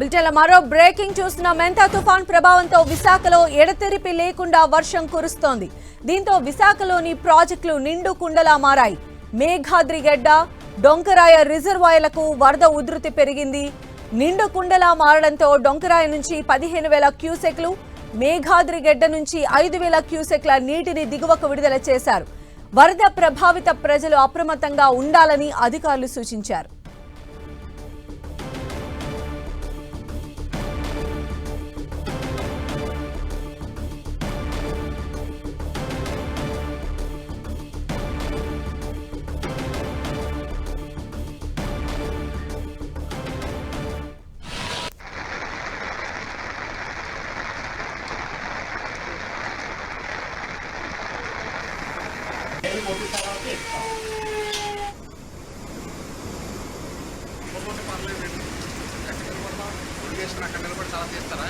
బిల్టెన్ల మరో బ్రేకింగ్ చూస్తున్న. మెంతా తుఫాన్ ప్రభావంతో విశాఖలో ఎడతెరిపి లేకుండా వర్షం కురుస్తోంది. దీంతో విశాఖలోని ప్రాజెక్టులు నిండు కుండలా మారాయి. మేఘాద్రి గడ్డ డొంకరాయ రిజర్వాయర్లకు వరద ఉధృతి పెరిగింది. నిండు కుండలా మారడంతో డొంకరాయ నుంచి పదిహేను వేల క్యూసెక్లు మేఘాద్రి గడ్డ నుంచి ఐదు వేల క్యూసెక్ల నీటిని దిగువకు విడుదల చేశారు. వరద ప్రభావిత ప్రజలు అప్రమత్తంగా ఉండాలని అధికారులు సూచించారు. పర్లేదు అక్కడ నిలబడి చాలా తీస్తారా